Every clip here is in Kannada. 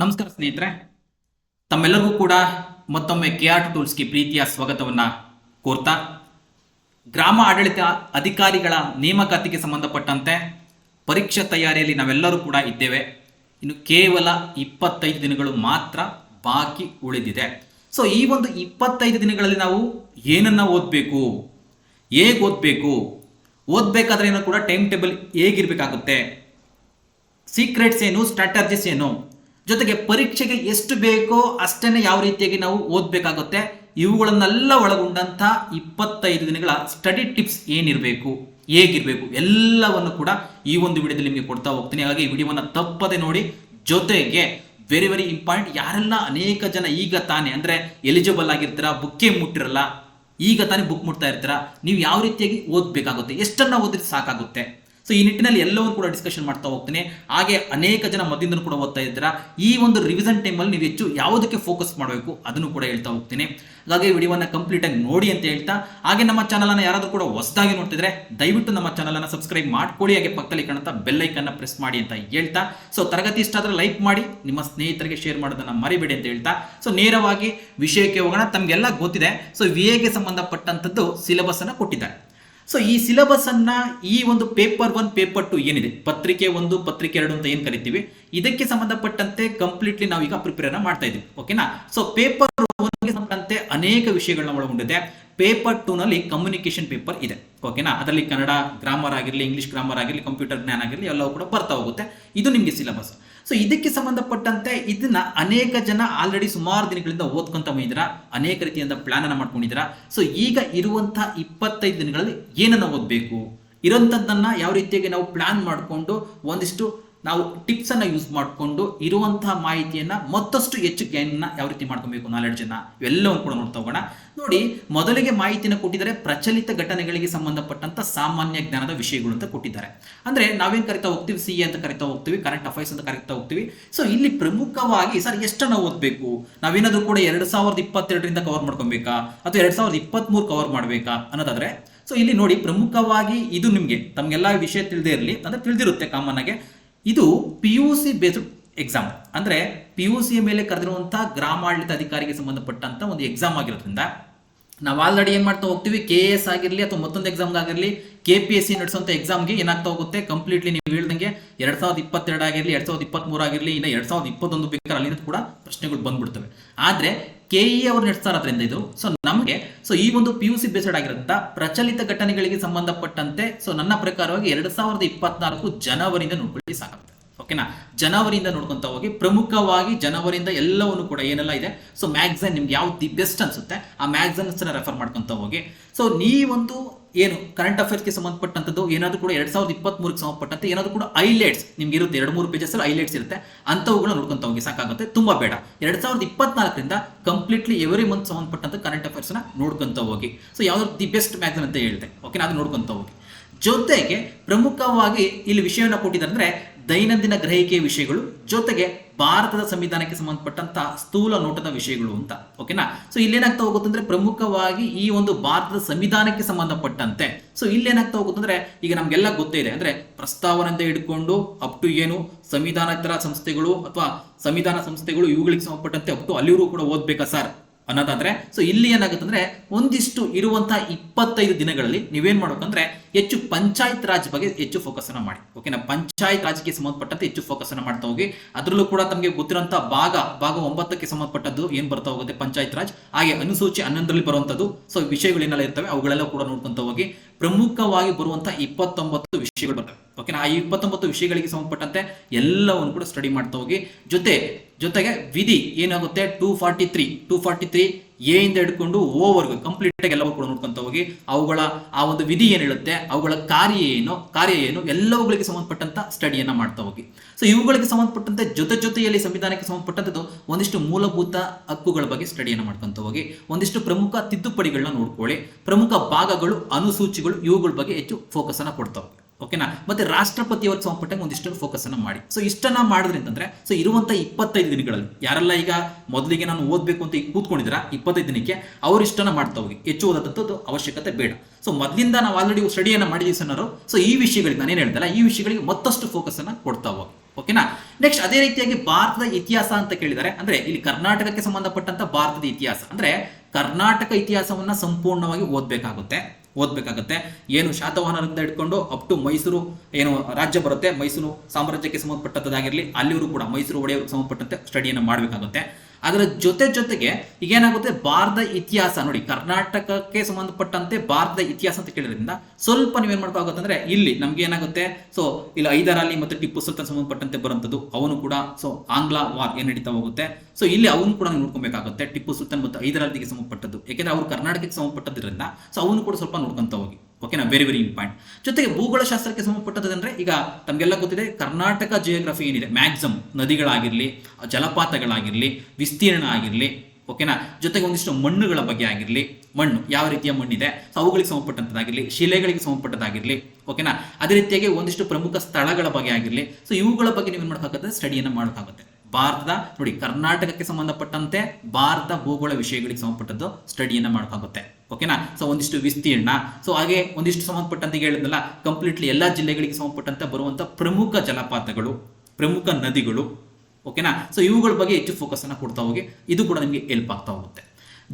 ನಮಸ್ಕಾರ ಸ್ನೇಹಿತರೆ. ತಮ್ಮೆಲ್ಲರಿಗೂ ಕೂಡ ಮತ್ತೊಮ್ಮೆ ಕೆ ಆರ್ ಟೂಲ್ಸ್ಗೆ ಪ್ರೀತಿಯ ಸ್ವಾಗತವನ್ನ ಕೋರ್ತಾ. ಗ್ರಾಮ ಆಡಳಿತ ಅಧಿಕಾರಿಗಳ ನೇಮಕಾತಿಗೆ ಸಂಬಂಧಪಟ್ಟಂತೆ ಪರೀಕ್ಷಾ ತಯಾರಿಯಲ್ಲಿ ನಾವೆಲ್ಲರೂ ಕೂಡ ಇದ್ದೇವೆ. ಇನ್ನು ಕೇವಲ ಇಪ್ಪತ್ತೈದು ದಿನಗಳು ಮಾತ್ರ ಬಾಕಿ ಉಳಿದಿದೆ. ಸೊ ಈ ಒಂದು ಇಪ್ಪತ್ತೈದು ದಿನಗಳಲ್ಲಿ ನಾವು ಏನನ್ನ ಓದಬೇಕು? ಹೇಗೆ ಓದಬೇಕು? ಓದಬೇಕಾದ್ರೆ ಏನೋ ಕೂಡ ಟೈಮ್ ಟೇಬಲ್ ಹೇಗಿರಬೇಕಾಗುತ್ತೆ? ಸೀಕ್ರೆಟ್ಸ್ ಏನು ಸ್ಟ್ರಾಟರ್ಜಿಸ್ ಏನು? ಜೊತೆಗೆ ಪರೀಕ್ಷೆಗೆ ಎಷ್ಟು ಬೇಕೋ ಅಷ್ಟನ್ನೇ ಯಾವ ರೀತಿಯಾಗಿ ನಾವು ಓದಬೇಕಾಗುತ್ತೆ? ಇವುಗಳನ್ನೆಲ್ಲ ಒಳಗೊಂಡಂಥ ಇಪ್ಪತ್ತೈದು ದಿನಗಳ ಸ್ಟಡಿ ಟಿಪ್ಸ್ ಏನಿರಬೇಕು, ಹೇಗಿರಬೇಕು, ಎಲ್ಲವನ್ನು ಕೂಡ ಈ ಒಂದು ವಿಡಿಯೋದಲ್ಲಿ ನಿಮಗೆ ಕೊಡ್ತಾ ಹೋಗ್ತೀನಿ. ಹಾಗಾಗಿ ಈ ವಿಡಿಯೋವನ್ನು ತಪ್ಪದೆ ನೋಡಿ. ಜೊತೆಗೆ ವೆರಿ ವೆರಿ ಇಂಪಾರ್ಟೆಂಟ್ ಯಾರೆಲ್ಲ ಅನೇಕ ಜನ ಈಗ ತಾನೇ, ಅಂದರೆ ಎಲಿಜಿಬಲ್ ಆಗಿರ್ತೀರಾ ಬುಕ್ಕೇ ಮುಟ್ಟಿರಲ್ಲ, ಈಗ ತಾನೇ ಬುಕ್ ಮುಟ್ತಾ ಇರ್ತೀರಾ, ನೀವು ಯಾವ ರೀತಿಯಾಗಿ ಓದಬೇಕಾಗುತ್ತೆ? ಎಷ್ಟನ್ನು ಓದಿದ್ರೆ ಸಾಕಾಗುತ್ತೆ? ಸೊ ಈ ನಿಟ್ಟಿನಲ್ಲಿ ಎಲ್ಲವೂ ಕೂಡ ಡಿಸ್ಕಷನ್ ಮಾಡ್ತಾ ಹೋಗ್ತೀನಿ. ಹಾಗೆ ಅನೇಕ ಜನ ಮಧ್ಯದಿಂದ ಕೂಡ ಓದ್ತಾ ಇದ್ದೀರಾ. ಈ ಒಂದು ರಿವಿಷನ್ ಟೈಮಲ್ಲಿ ನೀವು ಹೆಚ್ಚು ಯಾವುದಕ್ಕೆ ಫೋಕಸ್ ಮಾಡಬೇಕು ಅದನ್ನು ಕೂಡ ಹೇಳ್ತಾ ಹೋಗ್ತೀನಿ. ಹಾಗಾಗಿ ವಿಡಿಯೋವನ್ನು ಕಂಪ್ಲೀಟಾಗಿ ನೋಡಿ ಅಂತ ಹೇಳ್ತಾ, ಹಾಗೆ ನಮ್ಮ ಚಾನಲನ್ನು ಯಾರಾದರೂ ಕೂಡ ಹೊಸದಾಗಿ ನೋಡ್ತಿದ್ರೆ ದಯವಿಟ್ಟು ನಮ್ಮ ಚಾನಲನ್ನು ಸಬ್ಸ್ಕ್ರೈಬ್ ಮಾಡ್ಕೊಳ್ಳಿ. ಹಾಗೆ ಪಕ್ಕದಲ್ಲಿ ಕಾಣುತ್ತಾ ಬೆಲ್ಲೈಕನ್ನು ಪ್ರೆಸ್ ಮಾಡಿ ಅಂತ ಹೇಳ್ತಾ. ಸೊ ತರಗತಿ ಇಷ್ಟ ಆದರೆ ಲೈಕ್ ಮಾಡಿ, ನಿಮ್ಮ ಸ್ನೇಹಿತರಿಗೆ ಶೇರ್ ಮಾಡೋದನ್ನು ಮರಿಬೇಡಿ ಅಂತ ಹೇಳ್ತಾ. ಸೊ ನೇರವಾಗಿ ವಿಷಯಕ್ಕೆ ಹೋಗೋಣ. ತಮಗೆಲ್ಲ ಗೊತ್ತಿದೆ. ಸೊ ವಿ ಎಗೆ ಸಂಬಂಧಪಟ್ಟಂಥದ್ದು ಸಿಲೆಬಸ್ ಅನ್ನು ಕೊಟ್ಟಿದ್ದಾರೆ. ಸೊ ಈ ಸಿಲೆಬಸ್ ಅನ್ನ ಈ ಒಂದು ಪೇಪರ್ ಒನ್ ಪೇಪರ್ ಟು ಏನಿದೆ? ಪತ್ರಿಕೆ ಒಂದು, ಪತ್ರಿಕೆ ಎರಡು ಅಂತ ಏನ್ ಕರಿತೀವಿ? ಇದಕ್ಕೆ ಸಂಬಂಧಪಟ್ಟಂತೆ ಕಂಪ್ಲೀಟ್ಲಿ ನಾವು ಈಗ ಪ್ರಿಪೇರ್ ಮಾಡ್ತಾ ಇದ್ದೀವಿ. ಓಕೆನಾ ಸೊ ಪೇಪರ್ ಒನ್ಗೆ ಸಂಬಂಧಪಟ್ಟಂತೆ ಅನೇಕ ವಿಷಯಗಳನ್ನ ಒಳಗೊಂಡಿದೆ. ಪೇಪರ್ ಟೂನಲ್ಲಿ ನಲ್ಲಿ ಕಮ್ಯುನಿಕೇಶನ್ ಪೇಪರ್ ಇದೆ. ಓಕೆನಾ ಅದರಲ್ಲಿ ಕನ್ನಡ ಗ್ರಾಮರ್ ಆಗಿರಲಿ ಇಂಗ್ಲಿಷ್ ಗ್ರಾಮರ್ ಆಗಿರಲಿ ಕಂಪ್ಯೂಟರ್ ಜ್ಞಾನ ಆಗಿರಲಿ ಎಲ್ಲವೂ ಕೂಡ ಬರ್ತಾ ಹೋಗುತ್ತೆ. ಇದು ನಿಮಗೆ ಸಿಲೆಬಸ್ ಸೊ ಇದಕ್ಕೆ ಸಂಬಂಧಪಟ್ಟಂತೆ ಇದನ್ನ ಅನೇಕ ಜನ ಆಲ್ರೆಡಿ ಸುಮಾರು ದಿನಗಳಿಂದ ಓದ್ಕೊಂತ ಬಂದಿದ್ದೀರಾ ಅನೇಕ ರೀತಿಯಿಂದ ಪ್ಲಾನ್ ಅನ್ನ ಮಾಡ್ಕೊಂಡಿದ್ದೀರಾ ಸೊ ಈಗ ಇರುವಂತ ಇಪ್ಪತ್ತೈದು ದಿನಗಳಲ್ಲಿ ಏನನ್ನ ಓದಬೇಕು? ಇರೋಂಥದ್ದನ್ನ ಯಾವ ರೀತಿಯಾಗಿ ನಾವು ಪ್ಲಾನ್ ಮಾಡಿಕೊಂಡು ಒಂದಿಷ್ಟು ನಾವು ಟಿಪ್ಸ್ ಅನ್ನ ಯೂಸ್ ಮಾಡಿಕೊಂಡು ಇರುವಂತಹ ಮಾಹಿತಿಯನ್ನ ಮತ್ತಷ್ಟು ಹೆಚ್ಚು ಜ್ಞಾನ ಯಾವ ರೀತಿ ಮಾಡ್ಕೊಬೇಕು ಜನ ಇವೆಲ್ಲವನ್ನು ಕೂಡ ನೋಡ್ತಾ ಹೋಗೋಣ. ನೋಡಿ, ಮೊದಲಿಗೆ ಮಾಹಿತಿಯನ್ನು ಕೊಟ್ಟಿದ್ದಾರೆ, ಪ್ರಚಲಿತ ಘಟನೆಗಳಿಗೆ ಸಂಬಂಧಪಟ್ಟಂತ ಸಾಮಾನ್ಯ ಜ್ಞಾನದ ವಿಷಯಗಳು ಅಂತ ಕೊಟ್ಟಿದ್ದಾರೆ. ಅಂದ್ರೆ ನಾವೇನ್ ಕರಿತಾ ಹೋಗ್ತೀವಿ ಸಿ ಅಂತ ಕರಿತಾ ಹೋಗ್ತೀವಿ ಕರೆಂಟ್ ಅಫೈರ್ಸ್ ಅಂತ ಕರಿತಾ ಹೋಗ್ತೀವಿ. ಸೊ ಇಲ್ಲಿ ಪ್ರಮುಖವಾಗಿ ಸರ್, ಎಷ್ಟನ್ನ ಓದಬೇಕು? ನಾವೇನಾದ್ರೂ ಕೂಡ ಎರಡ್ ಸಾವಿರದ ಇಪ್ಪತ್ತೆರಡರಿಂದ ಕವರ್ ಮಾಡ್ಕೊಬೇಕಾ? ಅಥವಾ ಎರಡ್ ಸಾವಿರದ ಇಪ್ಪತ್ತ್ ಮೂರು ಕವರ್ ಮಾಡಬೇಕಾ? ಅನ್ನೋದಾದ್ರೆ ಸೊ ಇಲ್ಲಿ ನೋಡಿ ಪ್ರಮುಖವಾಗಿ ಇದು ನಿಮಗೆ, ತಮಗೆಲ್ಲ ವಿಷಯ ತಿಳಿದೇ ಇರಲಿ, ಅಂದ್ರೆ ತಿಳಿದಿರುತ್ತೆ ಕಾಮನ್ ಆಗಿ. ಇದು P U C based exam ಅಂದ್ರೆ ಪಿ ಯು ಸಿ ಮೇಲೆ ಕರೆದಿರುವಂಥ ಗ್ರಾಮಾಡಳಿತ ಅಧಿಕಾರಿಗೆ ಸಂಬಂಧಪಟ್ಟಂತ ಒಂದು ಎಕ್ಸಾಮ್ ಆಗಿರೋದ್ರಿಂದ, ನಾವು ಆಲ್ರೆಡಿ ಏನು ಮಾಡ್ತಾ ಹೋಗ್ತೀವಿ? ಕೆ ಎಸ್ ಆಗಿರಲಿ ಅಥವಾ ಮತ್ತೊಂದು ಎಕ್ಸಾಮ್ ಆಗಿರಲಿ ಕೆ ಪಿ ಎಸ್ ಸಿ ನಡೆಸುವಂತ ಎಕ್ಸಾಮ್ಗೆ ಏನಾಗ್ತಾ ಹೋಗುತ್ತೆ? ಕಂಪ್ಲೀಟ್ಲಿ ನೀವು ಹೇಳ್ದಂಗೆ ಎರಡು ಸಾವಿರದ ಇಪ್ಪತ್ತೆರಡು ಆಗಿರಲಿ, ಎರಡ್ ಸಾವಿರದ ಇಪ್ಪತ್ತ್ ಆಗಿರಲಿ, ಇನ್ನು ಎರಡು ಸಾವಿರದ ಇಪ್ಪತ್ತೊಂದು ಬೇಕಾದ್ರೆ ಅಲ್ಲಿಂದ ಕೂಡ ಪ್ರಶ್ನೆಗಳು ಬಂದ್ಬಿಡ್ತವೆ. ಆದ್ರೆ ಕೆ ಇ ಅವರು ನಡೆಸ್ತಾರೋದ್ರಿಂದ ಇದು. ಸೊ ನಮಗೆ ಸೊ ಈ ಒಂದು ಪಿ ಯು ಸಿ ಬೇಸ್ಡ್ ಆಗಿರೋದ್ರಿಂದ ಪ್ರಚಲಿತ ಘಟನೆಗಳಿಗೆ ಸಂಬಂಧಪಟ್ಟಂತೆ ಸೊ ನನ್ನ ಪ್ರಕಾರವಾಗಿ ಎರಡ್ ಸಾವಿರದ ಇಪ್ಪತ್ನಾಲ್ಕು ಜನವರಿಯಿಂದ ನೋಡ್ಕೊಳ್ಳಿ ಸಾಕಾಗುತ್ತೆ. ಓಕೆನಾ ಜನವರಿಯಿಂದ ನೋಡ್ಕೊಂತ ಹೋಗಿ ಪ್ರಮುಖವಾಗಿ ಜನವರಿಯಿಂದ ಎಲ್ಲವನ್ನು ಕೂಡ ಏನೆಲ್ಲ ಇದೆ? ಸೊ ಮ್ಯಾಗ್ಝೈನ್ ನಿಮ್ಗೆ ಯಾವ್ದು ದಿ ಬೆಸ್ಟ್ ಅನ್ಸುತ್ತೆ, ಆ ಮ್ಯಾಗ್ಝೈನ್ಸ್ ರೆಫರ್ ಮಾಡ್ಕೊಂತ ಹೋಗಿ. ಸೊ ನೀವೊಂದು ಏನು ಕರೆಂಟ್ ಅಫೇರ್ಸ್ಗೆ ಸಂಬಂಧಪಟ್ಟಂಥದ್ದು ಏನಾದರೂ ಕೂಡ ಎರಡ್ ಸಾವಿರದ ಇಪ್ಪತ್ತ್ ಮೂರಕ್ಕೆ ಸಂಬಂಧಪಟ್ಟಂತೆ ಏನಾದರೂ ಕೂಡ ಐಲೈಟ್ಸ್ ನಿಮ್ಗೆ ಇರುತ್ತೆ. ಎರಡು ಮೂರು ಪೇಜಸ್ ಅಲ್ಲಿ ಐಲೈಟ್ಸ್ ಇರುತ್ತೆ. ಅಂಥವುಗಳನ್ನ ನೋಡ್ಕೊಂತ ಹೋಗಿ ಸಾಕಾಗುತ್ತೆ. ತುಂಬಾ ಬೇಡ. ಎರಡ್ ಸಾವಿರದ ಇಪ್ಪತ್ನಾಲ್ಕರಿಂದ ಕಂಪ್ಲೀಟ್ಲಿ ಎವ್ರಿ ಮಂತ್ ಸಂಬಂಧಪಟ್ಟಂತ ಕರೆಂಟ್ ಅಫೇರ್ಸ್ನ ನೋಡ್ಕೊಂತ ಹೋಗಿ. ಸೊ ಯಾವ್ದು ದಿ ಬೆಸ್ಟ್ ಮ್ಯಾಗ್ಝನ್ ಅಂತ ಹೇಳಿದೆ. ಓಕೆ ಅದು ನೋಡ್ಕೊಂತ ಹೋಗಿ. ಜೊತೆಗೆ ಪ್ರಮುಖವಾಗಿ ಇಲ್ಲಿ ವಿಷಯವನ್ನ ಕೊಟ್ಟಿದ್ದಾರೆ ಅಂದ್ರೆ ದೈನಂದಿನ ಗ್ರಹಿಕೆಯ ವಿಷಯಗಳು, ಜೊತೆಗೆ ಭಾರತದ ಸಂವಿಧಾನಕ್ಕೆ ಸಂಬಂಧಪಟ್ಟಂತ ಸ್ಥೂಲ ನೋಟದ ವಿಷಯಗಳು ಅಂತ ಓಕೆನಾ ಸೊ ಇಲ್ಲೇನಾಗ್ತಾ ಹೋಗುತ್ತಂದ್ರೆ ಪ್ರಮುಖವಾಗಿ ಈ ಒಂದು ಭಾರತದ ಸಂವಿಧಾನಕ್ಕೆ ಸಂಬಂಧಪಟ್ಟಂತೆ. ಸೊ ಇಲ್ಲೇನಾಗ್ತಾ ಹೋಗುತ್ತಂದ್ರೆ ಈಗ ನಮ್ಗೆಲ್ಲ ಗೊತ್ತೇ ಇದೆ. ಅಂದ್ರೆ ಪ್ರಸ್ತಾವನೆಯಿಂದ ಹಿಡ್ಕೊಂಡು ಅಪ್ ಟು ಏನು? ಸಂವಿಧಾನೇತರ ಸಂಸ್ಥೆಗಳು ಅಥವಾ ಸಂವಿಧಾನ ಸಂಸ್ಥೆಗಳು ಇವುಗಳಿಗೆ ಸಂಬಂಧಪಟ್ಟಂತೆ ಅಪ್ ಟು ಅಲ್ಲಿವರು ಕೂಡ ಓದ್ಬೇಕಾ ಸರ್ ಅನ್ನೋದಾದ್ರೆ ಸೊ ಇಲ್ಲಿ ಏನಾಗುತ್ತೆ ಅಂದ್ರೆ ಒಂದಿಷ್ಟು ಇರುವಂತಹ ಇಪ್ಪತ್ತೈದು ದಿನಗಳಲ್ಲಿ ನೀವೇನ್ ಮಾಡ್ಬೇಕಂದ್ರೆ, ಹೆಚ್ಚು ಪಂಚಾಯತ್ ರಾಜ್ ಬಗ್ಗೆ ಹೆಚ್ಚು ಫೋಕಸ್ ಅನ್ನ ಮಾಡಿ. ಓಕೆನಾ ಪಂಚಾಯತ್ ರಾಜ್ಗೆ ಸಂಬಂಧಪಟ್ಟಂತೆ ಹೆಚ್ಚು ಫೋಕಸ್ ಅನ್ನ ಮಾಡ್ತಾ ಹೋಗಿ, ಅದರಲ್ಲೂ ಕೂಡ ತಮಗೆ ಗೊತ್ತಿರುವಂತಹ ಭಾಗ ಭಾಗ ಒಂಬತ್ತಕ್ಕೆ ಸಂಬಂಧಪಟ್ಟದ್ದು ಏನ್ ಬರ್ತಾ ಹೋಗುತ್ತೆ ಪಂಚಾಯತ್ ರಾಜ್, ಹಾಗೆ ಅನುಸೂಚಿ ಹನ್ನೊಂದರಲ್ಲಿ ಬರುವಂತದ್ದು ಸೊ ವಿಷಯಗಳು ಏನೆಲ್ಲ ಇರ್ತವೆ ಅವುಗಳೆಲ್ಲ ಕೂಡ ನೋಡ್ಕೊಂತ ಹೋಗಿ, ಪ್ರಮುಖವಾಗಿ ಬರುವಂತಹ ಇಪ್ಪತ್ತೊಂಬತ್ತು ವಿಷಯಗಳು ಬರ್ತವೆ. ಓಕೆನಾ ಆ ಇಪ್ಪತ್ತೊಂಬತ್ತು ವಿಷಯಗಳಿಗೆ ಸಂಬಂಧಪಟ್ಟಂತೆ ಎಲ್ಲವನ್ನು ಕೂಡ ಸ್ಟಡಿ ಮಾಡ್ತಾ ಹೋಗಿ. ಜೊತೆ, ಜೊತೆಗೆ ವಿಧಿ ಏನಾಗುತ್ತೆ? Two forty three two forty three A ಇಂದ ಹಿಡ್ಕೊಂಡು ಓವರ್ಗೆ ಕಂಪ್ಲೀಟ್ ಆಗಿ ಎಲ್ಲವೂ ಕೂಡ ನೋಡ್ಕೊಂತ ಹೋಗಿ. ಅವುಗಳ, ಆ ಒಂದು ವಿಧಿ ಏನು ಹೇಳುತ್ತೆ? ಅವುಗಳ ಕಾರ್ಯ ಏನು? ಕಾರ್ಯ ಏನು? ಎಲ್ಲವುಗಳಿಗೆ ಸಂಬಂಧಪಟ್ಟಂತ ಸ್ಟಡಿಯನ್ನ ಮಾಡ್ತಾ ಹೋಗಿ. ಸೊ ಇವುಗಳಿಗೆ ಸಂಬಂಧಪಟ್ಟಂತೆ, ಜೊತೆ ಜೊತೆಯಲ್ಲಿ ಸಂವಿಧಾನಕ್ಕೆ ಸಂಬಂಧಪಟ್ಟಂತದ್ದು ಒಂದಿಷ್ಟು ಮೂಲಭೂತ ಹಕ್ಕುಗಳ ಬಗ್ಗೆ ಸ್ಟಡಿಯನ್ನ ಮಾಡ್ಕೊಂತ ಹೋಗಿ. ಒಂದಿಷ್ಟು ಪ್ರಮುಖ ತಿದ್ದುಪಡಿಗಳನ್ನ ನೋಡ್ಕೊಳ್ಳಿ. ಪ್ರಮುಖ ಭಾಗಗಳು, ಅನುಸೂಚಿಗಳು ಇವುಗಳ ಬಗ್ಗೆ ಹೆಚ್ಚು ಫೋಕಸ್ ಅನ್ನ ಕೊಡ್ತಾ ಹೋಗಿ. ಓಕೆನಾ ಮತ್ತೆ ರಾಷ್ಟ್ರಪತಿಯವ್ರಿಗೆ ಸಂಬಂಧಪಟ್ಟಂಗೆ ಒಂದಿಷ್ಟು ಫೋಕಸ್ ಅನ್ನ ಮಾಡಿ. ಸೊ ಇಷ್ಟನ್ನ ಮಾಡಿದ್ರಿಂತಂದ್ರೆ ಸೊ ಇರುವಂತ ಇಪ್ಪತ್ತೈದು ದಿನಗಳಲ್ಲಿ, ಯಾರೆಲ್ಲ ಈಗ ಮೊದಲಿಗೆ ನಾನು ಓದಬೇಕು ಅಂತ ಈಗ ಕೂತ್ಕೊಂಡಿದ್ದೀರಾ? ಇಪ್ಪತ್ತೈದು ದಿನಕ್ಕೆ ಅವ್ರು ಇಷ್ಟನ್ನ ಮಾಡ್ತಾ ಹೋಗಿ. ಹೆಚ್ಚು ಓದೋದಂಥದ್ದು ಅವಶ್ಯಕತೆ ಬೇಡ. ಸೊ ಮೊದಲಿಂದ ನಾವು ಆಲ್ರೆಡಿ ಸ್ಟಡಿಯನ್ನ ಮಾಡಿದೀವಿ ಸನ್ನರು ಸೊ ಈ ವಿಷಯಗಳಿಗೆ ನಾನೇನು ಹೇಳ್ದಲ್ಲ ಈ ವಿಷಯಗಳಿಗೆ ಮತ್ತಷ್ಟು ಫೋಕಸ್ ಅನ್ನ ಕೊಡ್ತಾ ಹೋಗಿ. ಓಕೆನಾ ನೆಕ್ಸ್ಟ್ ಅದೇ ರೀತಿಯಾಗಿ ಭಾರತದ ಇತಿಹಾಸ ಅಂತ ಕೇಳಿದ್ದಾರೆ ಅಂದ್ರೆ, ಇಲ್ಲಿ ಕರ್ನಾಟಕಕ್ಕೆ ಸಂಬಂಧಪಟ್ಟಂತ ಭಾರತದ ಇತಿಹಾಸ. ಅಂದ್ರೆ, ಕರ್ನಾಟಕ ಇತಿಹಾಸವನ್ನ ಸಂಪೂರ್ಣವಾಗಿ ಓದ್ಬೇಕಾಗುತ್ತೆ. ಓದ್ಬೇಕಾಗುತ್ತೆ. ಏನು ಶಾತವಾಹನರಿಂದ ಹಿಡ್ಕೊಂಡು ಅಪ್ ಟು ಮೈಸೂರು ಏನು ರಾಜ್ಯ ಬರುತ್ತೆ, ಮೈಸೂರು ಸಾಮ್ರಾಜ್ಯಕ್ಕೆ ಸಂಬಂಧಪಟ್ಟದ್ದಾಗಿರಲಿ ಅಲ್ಲಿವರು ಕೂಡ ಮೈಸೂರು ಒಡೆಯವ್ರಿಗೆ ಸಂಬಂಧಪಟ್ಟಂತೆ ಸ್ಟಡಿಯನ್ನು ಮಾಡಬೇಕಾಗುತ್ತೆ. ಅದರ ಜೊತೆ ಜೊತೆಗೆ ಈಗ ಏನಾಗುತ್ತೆ ಭಾರತದ ಇತಿಹಾಸ ನೋಡಿ, ಕರ್ನಾಟಕಕ್ಕೆ ಸಂಬಂಧಪಟ್ಟಂತೆ ಭಾರತದ ಇತಿಹಾಸ ಅಂತ ಕೇಳಿದ್ರಿಂದ ಸ್ವಲ್ಪ ನೀವೇನ್ ಮಾಡ್ಬೇಕಾಗುತ್ತಂದ್ರೆ ಇಲ್ಲಿ ನಮ್ಗೆ ಏನಾಗುತ್ತೆ? ಸೊ ಇಲ್ಲಿ ಐದರಲ್ಲಿ ಮತ್ತು ಟಿಪ್ಪು ಸುಲ್ತಾನ್ ಸಂಬಂಧಪಟ್ಟಂತೆ ಬರುವಂತದ್ದು ಅವನು ಕೂಡ ಸೊ ಆಂಗ್ಲ ವಾರ್ ಏನ್ ನಡೀತಾ ಹೋಗುತ್ತೆ? ಸೊ ಇಲ್ಲಿ ಅವನು ಕೂಡ ನೋಡ್ಕೊಬೇಕಾಗುತ್ತೆ, ಟಿಪ್ಪು ಸುಲ್ತಾನ್ ಮತ್ತು ಐದರಾಲಿಗೆ ಸಂಬಂಧಪಟ್ಟದ್ದು. ಯಾಕೆಂದ್ರೆ ಅವರು ಕರ್ನಾಟಕಕ್ಕೆ ಸಂಬಂಧಪಟ್ಟದ್ರಿಂದ ಸೊ ಅವನು ಕೂಡ ಸ್ವಲ್ಪ ನೋಡ್ಕೊಂತ ಹೋಗಿ. ಓಕೆನಾ ವೆರಿ ವೆರಿ ಇಂಪಾರ್ಟೆಂಟ್ ಜೊತೆಗೆ ಭೂಗೋಳಶಾಸ್ತ್ರಕ್ಕೆ ಸಂಬಂಧಪಟ್ಟದಂದ್ರೆ ಈಗ ತಮಗೆಲ್ಲ ಗೊತ್ತಿದೆ, ಕರ್ನಾಟಕ ಜಿಯೋಗ್ರಫಿ ಏನಿದೆ? ಮ್ಯಾಕ್ಸಿಮಮ್ ನದಿಗಳಾಗಿರಲಿ, ಜಲಪಾತಗಳಾಗಿರಲಿ, ವಿಸ್ತೀರ್ಣ ಆಗಿರಲಿ ಓಕೆನಾ ಜೊತೆಗೆ ಒಂದಿಷ್ಟು ಮಣ್ಣುಗಳ ಬಗ್ಗೆ ಆಗಿರಲಿ, ಮಣ್ಣು ಯಾವ ರೀತಿಯ ಮಣ್ಣಿದೆ? ಅವುಗಳಿಗೆ ಸಂಬಂಧಪಟ್ಟಂಥದ್ದಾಗಿರಲಿ ಶಿಲೆಗಳಿಗೆ ಸಂಬಂಧಪಟ್ಟದ್ದಾಗಿರಲಿ ಓಕೆನಾ ಅದೇ ರೀತಿಯಾಗಿ ಒಂದಿಷ್ಟು ಪ್ರಮುಖ ಸ್ಥಳಗಳ ಬಗ್ಗೆ ಆಗಿರಲಿ ಸೊ ಇವುಗಳ ಬಗ್ಗೆ ನೀವು ಏನು ಮಾಡಬೇಕಾಗುತ್ತೆ ಸ್ಟಡಿಯನ್ನು ಮಾಡೋಕ್ಕಾಗುತ್ತೆ ಭಾರತದ, ನೋಡಿ ಕರ್ನಾಟಕಕ್ಕೆ ಸಂಬಂಧಪಟ್ಟಂತೆ ಭಾರತ ಭೂಗೋಳ ವಿಷಯಗಳಿಗೆ ಸಂಬಂಧಪಟ್ಟದ್ದು ಸ್ಟಡಿಯನ್ನು ಮಾಡೋಕ್ಕಾಗುತ್ತೆ ಓಕೆನಾ ಸೊ ಒಂದಿಷ್ಟು ವಿಸ್ತೀರ್ಣ. ಸೊ ಹಾಗೆ ಒಂದಿಷ್ಟು ಸಂಬಂಧಪಟ್ಟಂತೆ ಹೇಳಿದ್ನಲ್ಲ ಕಂಪ್ಲೀಟ್ಲಿ ಎಲ್ಲ ಜಿಲ್ಲೆಗಳಿಗೆ ಸಂಬಂಧಪಟ್ಟಂತೆ ಬರುವಂಥ ಪ್ರಮುಖ ಜಲಪಾತಗಳು, ಪ್ರಮುಖ ನದಿಗಳು ಓಕೆನಾ ಸೊ ಇವುಗಳ ಬಗ್ಗೆ ಹೆಚ್ಚು ಫೋಕಸ್ ಅನ್ನ ಕೊಡ್ತಾ ಹೋಗಿ, ಇದು ಕೂಡ ನಿಮಗೆ ಹೆಲ್ಪ್ ಆಗ್ತಾ ಹೋಗುತ್ತೆ.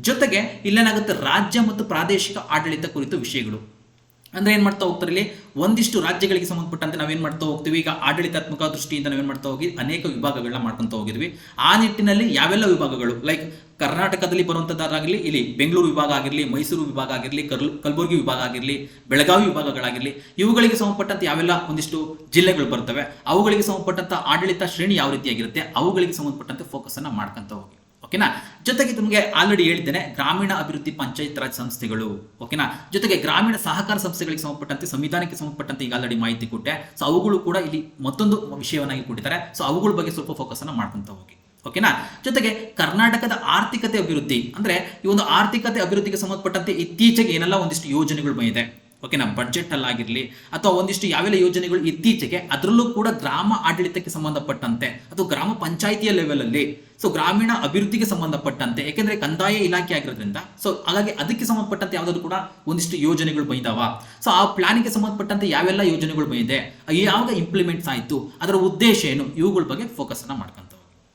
ಜೊತೆಗೆ ಇಲ್ಲೇನಾಗುತ್ತೆ, ರಾಜ್ಯ ಮತ್ತು ಪ್ರಾದೇಶಿಕ ಆಡಳಿತ ಕುರಿತು ವಿಷಯಗಳು. ಅಂದ್ರೆ ಏನ್ ಮಾಡ್ತಾ ಹೋಗ್ತಾರೆ ಇಲ್ಲಿ ಒಂದಿಷ್ಟು ರಾಜ್ಯಗಳಿಗೆ ಸಂಬಂಧಪಟ್ಟಂತೆ ನಾವೇನ್ ಮಾಡ್ತಾ ಹೋಗ್ತೀವಿ? ಈಗ ಆಡಳಿತಾತ್ಮಕ ದೃಷ್ಟಿಯಿಂದ ನಾವೇನ್ ಮಾಡ್ತಾ ಹೋಗಿ ಅನೇಕ ವಿಭಾಗಗಳನ್ನ ಮಾಡ್ಕೊಂತ ಹೋಗಿದ್ವಿ. ಆ ನಿಟ್ಟಿನಲ್ಲಿ ಯಾವೆಲ್ಲ ವಿಭಾಗಗಳು? ಲೈಕ್ ಕರ್ನಾಟಕದಲ್ಲಿ ಬರುವಂತದ್ದಾಗಲಿ ಇಲ್ಲಿ ಬೆಂಗಳೂರು ವಿಭಾಗ ಆಗಿರಲಿ, ಮೈಸೂರು ವಿಭಾಗ ಆಗಿರಲಿ ಕಲ್ ಕಲಬುರಗಿ ವಿಭಾಗ ಆಗಿರಲಿ, ಬೆಳಗಾವಿ ವಿಭಾಗಗಳಾಗಿರಲಿ, ಇವುಗಳಿಗೆ ಸಂಬಂಧಪಟ್ಟಂತೆ ಯಾವೆಲ್ಲ ಒಂದಿಷ್ಟು ಜಿಲ್ಲೆಗಳು ಬರ್ತವೆ? ಅವುಗಳಿಗೆ ಸಂಬಂಧಪಟ್ಟಂತ ಆಡಳಿತ ಶ್ರೇಣಿ ಯಾವ ರೀತಿಯಾಗಿರುತ್ತೆ? ಅವುಗಳಿಗೆ ಸಂಬಂಧಪಟ್ಟಂತೆ ಫೋಕಸ್ ಅನ್ನ ಮಾಡ್ಕೊಂತ ಹೋಗಿ. ಓಕೆನಾ? ಜೊತೆಗೆ ನಿಮಗೆ ಆಲ್ರೆಡಿ ಹೇಳಿದ್ದೇನೆ, ಗ್ರಾಮೀಣ ಅಭಿವೃದ್ಧಿ ಪಂಚಾಯತ್ ರಾಜ್ ಸಂಸ್ಥೆಗಳು, ಓಕೆನಾ? ಜೊತೆಗೆ ಗ್ರಾಮೀಣ ಸಹಕಾರ ಸಂಸ್ಥೆಗಳಿಗೆ ಸಂಬಂಧಪಟ್ಟಂತೆ, ಸಂವಿಧಾನಕ್ಕೆ ಸಂಬಂಧಪಟ್ಟಂತೆ ಈಗ ಆಲ್ರೆಡಿ ಮಾಹಿತಿ ಕೊಟ್ಟೆ. ಸೊ ಅವುಗಳು ಕೂಡ ಇಲ್ಲಿ ಮತ್ತೊಂದು ವಿಷಯವನ್ನಾಗಿ ಕೊಟ್ಟಿದ್ದಾರೆ. ಸೊ ಅವುಗಳ ಬಗ್ಗೆ ಸ್ವಲ್ಪ ಫೋಕಸ್ ಅನ್ನ ಮಾಡ್ಕೊಂತ ಹೋಗಿ. ಓಕೆನಾ? ಜೊತೆಗೆ ಕರ್ನಾಟಕದ ಆರ್ಥಿಕತೆ ಅಭಿವೃದ್ಧಿ, ಅಂದ್ರೆ ಈ ಒಂದು ಆರ್ಥಿಕತೆ ಅಭಿವೃದ್ಧಿಗೆ ಸಂಬಂಧಪಟ್ಟಂತೆ ಇತ್ತೀಚೆಗೆ ಏನೆಲ್ಲ ಒಂದಿಷ್ಟು ಯೋಜನೆಗಳು ಬಂದಿದೆ. ಓಕೆನಾ ಆಗಿರಲಿ ಅಥವಾ ಒಂದಿಷ್ಟು ಯಾವೆಲ್ಲ ಯೋಜನೆಗಳು ಇತ್ತೀಚೆಗೆ ಅದರಲ್ಲೂ ಕೂಡ ಗ್ರಾಮ ಆಡಳಿತಕ್ಕೆ ಸಂಬಂಧಪಟ್ಟಂತೆ ಅಥವಾ ಗ್ರಾಮ ಪಂಚಾಯಿತಿಯ ಲೆವೆಲಲ್ಲಿ ಸೊ ಗ್ರಾಮೀಣ ಅಭಿವೃದ್ಧಿಗೆ ಸಂಬಂಧಪಟ್ಟಂತೆ ಯಾಕೆಂದ್ರೆ ಕಂದಾಯ ಇಲಾಖೆ ಆಗಿರೋದ್ರಿಂದ ಸೊ ಹಾಗಾಗಿ ಅದಕ್ಕೆ ಸಂಬಂಧಪಟ್ಟಂತೆ ಯಾವುದಾದ್ರು ಕೂಡ ಒಂದಿಷ್ಟು ಯೋಜನೆಗಳು ಬಂದಿದಾವ. ಸೊ ಆ ಪ್ಲಾನಿಗೆ ಸಂಬಂಧಪಟ್ಟಂತೆ ಯಾವೆಲ್ಲ ಯೋಜನೆಗಳು ಬಂದಿದೆ, ಯಾವಾಗ ಇಂಪ್ಲಿಮೆಂಟ್ಸ್ ಆಯಿತು, ಅದರ ಉದ್ದೇಶ ಏನು, ಇವುಗಳ ಬಗ್ಗೆ ಫೋಕಸ್ ಅನ್ನ ಮಾಡ್ಕೊಂತ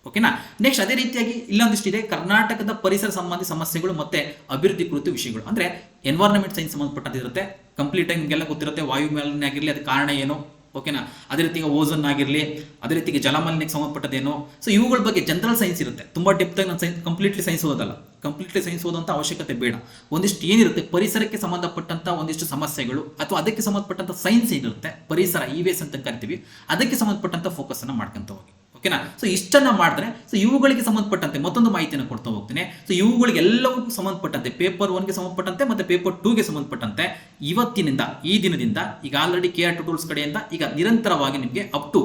ಓಕೆನಾ ನೆಕ್ಸ್ಟ್ ಅದೇ ರೀತಿಯಾಗಿ ಇಲ್ಲೊಂದಿಷ್ಟು ಇದೆ, ಕರ್ನಾಟಕದ ಪರಿಸರ ಸಂಬಂಧಿ ಸಮಸ್ಯೆಗಳು ಮತ್ತೆ ಅಭಿವೃದ್ಧಿ ಕುರಿತು ವಿಷಯಗಳು. ಅಂದ್ರೆ ಎನ್ವೈರನ್ಮೆಂಟ್ ಸೈನ್ಸ್ ಸಂಬಂಧಪಟ್ಟಂತೆ ಕಂಪ್ಲೀಟ್ ಆಗಿ ನಿಮಗೆಲ್ಲ ಗೊತ್ತಿರುತ್ತೆ ವಾಯು ಮಾಲಿನ್ಯ ಆಗಿರಲಿ, ಅದಕ್ಕೆ ಕಾರಣ ಏನು? ಓಕೆನಾ ಅದೇ ರೀತಿ ಓಝನ್ ಆಗಿರಲಿ, ಅದೇ ರೀತಿಗೆ ಜಲಮಾಲಿನ್ಯಕ್ಕೆ ಸಂಬಂಧಪಟ್ಟದೇನು ಸೊ ಇವುಗಳ ಬಗ್ಗೆ ಜನರಲ್ ಸೈನ್ಸ್ ಇರುತ್ತೆ. ತುಂಬ ಆಗಿ ನಾನು ಸೈನ್ಸ್ ಕಂಪ್ಲೀಟ್ಲಿ ಸೈನ್ಸ್ ಓದಲ್ಲ. ಕಂಪ್ಲೀಟ್ಲಿ ಸೈನ್ಸ್ ಓದೋಂಥ ಅವಶ್ಯಕತೆ ಬೇಡ. ಒಂದಿಷ್ಟು ಏನಿರುತ್ತೆ? ಪರಿಸರಕ್ಕೆ ಸಂಬಂಧಪಟ್ಟಂಥ ಒಂದಿಷ್ಟು ಸಮಸ್ಯೆಗಳು, ಅಥವಾ ಅದಕ್ಕೆ ಸಂಬಂಧಪಟ್ಟಂಥ ಸೈನ್ಸ್ ಏನಿರುತ್ತೆ? ಪರಿಸರ ಇ ವೇಸ್ ಅಂತ ಕರಿತೀವಿ. ಅದಕ್ಕೆ ಸಂಬಂಧಪಟ್ಟಂಥ ಫೋಕಸ್ ಅನ್ನು ಮಾಡ್ಕೊಂತ ಹೋಗಿ. ಓಕೆನಾ ಸೊ ಇಷ್ಟನ್ನ ಮಾಡಿದ್ರೆ ಸೊ ಇವುಗಳಿಗೆ ಸಂಬಂಧಪಟ್ಟಂತೆ ಮತ್ತೊಂದು ಮಾಹಿತಿಯನ್ನು ಕೊಡ್ತಾ ಹೋಗ್ತೀನಿ. ಸೊ ಇವುಗಳಿಗೆ ಎಲ್ಲವೂ ಸಂಬಂಧಪಟ್ಟಂತೆ ಪೇಪರ್ ಒನ್ಗೆ ಸಂಬಂಧಪಟ್ಟಂತೆ ಮತ್ತೆ ಪೇಪರ್ ಟೂಗೆ ಸಂಬಂಧಪಟ್ಟಂತೆ ಇವತ್ತಿನಿಂದ, ಈ ದಿನದಿಂದ, ಈಗ already K R two tools ಕಡೆಯಿಂದ ಈಗ ನಿರಂತರವಾಗಿ ನಿಮಗೆ ಅಪ್ ಟು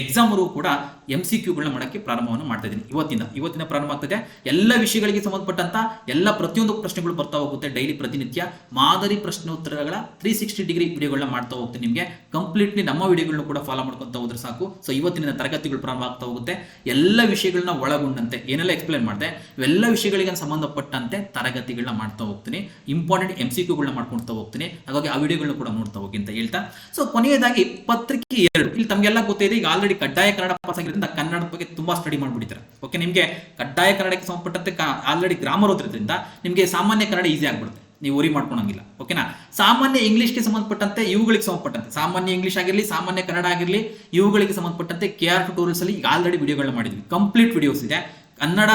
ಎಕ್ಸಾಮ್ವರೆಗೂ ಕೂಡ ಎಂ ಸಿ ಕ್ಯೂಗಳನ್ನ ಮಾಡೋಕ್ಕೆ ಪ್ರಾರಂಭವನ್ನು ಮಾಡ್ತಾ ಇದ್ದೀನಿ. ಇವತ್ತಿಂದ, ಇವತ್ತಿನ ಪ್ರಾರಂಭ ಆಗ್ತದೆ. ಎಲ್ಲ ವಿಷಯಗಳಿಗೆ ಸಂಬಂಧಪಟ್ಟಂತ ಎಲ್ಲ ಪ್ರತಿಯೊಂದು ಪ್ರಶ್ನೆಗಳು ಬರ್ತಾ ಹೋಗುತ್ತೆ. ಡೈಲಿ ಪ್ರತಿನಿತ್ಯ ಮಾದರಿ ಪ್ರಶ್ನೋತ್ತರಗಳ ತ್ರೀ ಸಿಕ್ಸ್ಟಿ ಡಿಗ್ರಿ ವಿಡಿಯೋಗಳನ್ನ ಮಾಡ್ತಾ ಹೋಗ್ತೀನಿ ನಿಮಗೆ. ಕಂಪ್ಲೀಟ್ಲಿ ನಮ್ಮ ವಿಡಿಯೋಗಳನ್ನ ಕೂಡ ಫಾಲೋ ಮಾಡ್ಕೊಂತ ಹೋದ್ರೆ ಸಾಕು. ಸೊ ಇವತ್ತಿನ ತರಗತಿಗಳು ಪ್ರಾರಂಭ ಆಗ್ತಾ ಹೋಗುತ್ತೆ. ಎಲ್ಲ ವಿಷಯಗಳನ್ನ ಒಳಗೊಂಡಂತೆ, ಏನೆಲ್ಲ ಎಕ್ಸ್ಪ್ಲೇನ್ ಮಾಡಿದೆ ಎಲ್ಲ ವಿಷಯಗಳಿಗೆ ಸಂಬಂಧಪಟ್ಟಂತೆ ತರಗತಿಗಳನ್ನ ಮಾಡ್ತಾ ಹೋಗ್ತೀನಿ. ಇಂಪಾರ್ಟೆಂಟ್ ಎಂ ಸಿ ಕ್ಯೂಗಳನ್ನ ಮಾಡ್ಕೊಳ್ತಾ ಹೋಗ್ತೀನಿ. ಹಾಗಾಗಿ ಆ ವಿಡಿಯೋಗಳನ್ನ ಕೂಡ ನೋಡ್ತಾ ಹೋಗಿ ಅಂತ ಹೇಳ್ತಾ. ಸೊ ಕೊನೆಯದಾಗಿ ಪತ್ರಿಕೆ ಎರಡು. ಇಲ್ಲಿ ತಮಗೆಲ್ಲ ಗೊತ್ತಿದೆ ಈಗ ಆಲ್ರೆಡಿ ಕಡ್ಡಾಯ ಕನ್ನಡ ಪಾಸ್ ಆಗಿರೋದ್ರಿಂದ ಕನ್ನಡದ ಬಗ್ಗೆ ತುಂಬಾ ಸ್ಟಡಿ ಮಾಡ್ಬಿಟ್ಟಿದ್ದಾರೆ. ಓಕೆ ನಿಮಗೆ ಕಡ್ಡಾಯ ಕನ್ನಡಕ್ಕೆ ಸಂಬಂಧಪಟ್ಟಂತೆ ಆಲ್ರೆಡಿ ಗ್ರಾಮರ್ ಓದಿರೋದ್ರಿಂದ ನಿಮಗೆ ಸಾಮಾನ್ಯ ಕನ್ನಡ ಈಸಿ ಆಗಿಬಿಡುತ್ತೆ. ನೀವು ಊರಿ ಮಾಡ್ಕೊಳಂಗಿಲ್ಲ ಓಕೆನಾ ಸಾಮಾನ್ಯ ಇಂಗ್ಲೀಷ್ಗೆ ಸಂಬಂಧಪಟ್ಟಂತೆ ಇವುಗಳಿಗೆ ಸಂಬಂಧಪಟ್ಟಂತೆ. ಸಾಮಾನ್ಯ ಇಂಗ್ಲಿಷ್ ಆಗಿರಲಿ, ಸಾಮಾನ್ಯ ಕನ್ನಡ ಆಗಿರಲಿ, ಇವುಗಳಿಗೆ ಸಂಬಂಧಪಟ್ಟಂತೆ ಕೆ ಆರ್ ಟು ಅಲ್ಲಿ ಈಗ ಆಲ್ರೆಡಿ ವಿಡಿಯೋಗಳನ್ನ ಮಾಡಿದ್ವಿ. ಕಂಪ್ಲೀಟ್ ವಿಡಿಯೋಸ್ ಇದೆ. ಕನ್ನಡ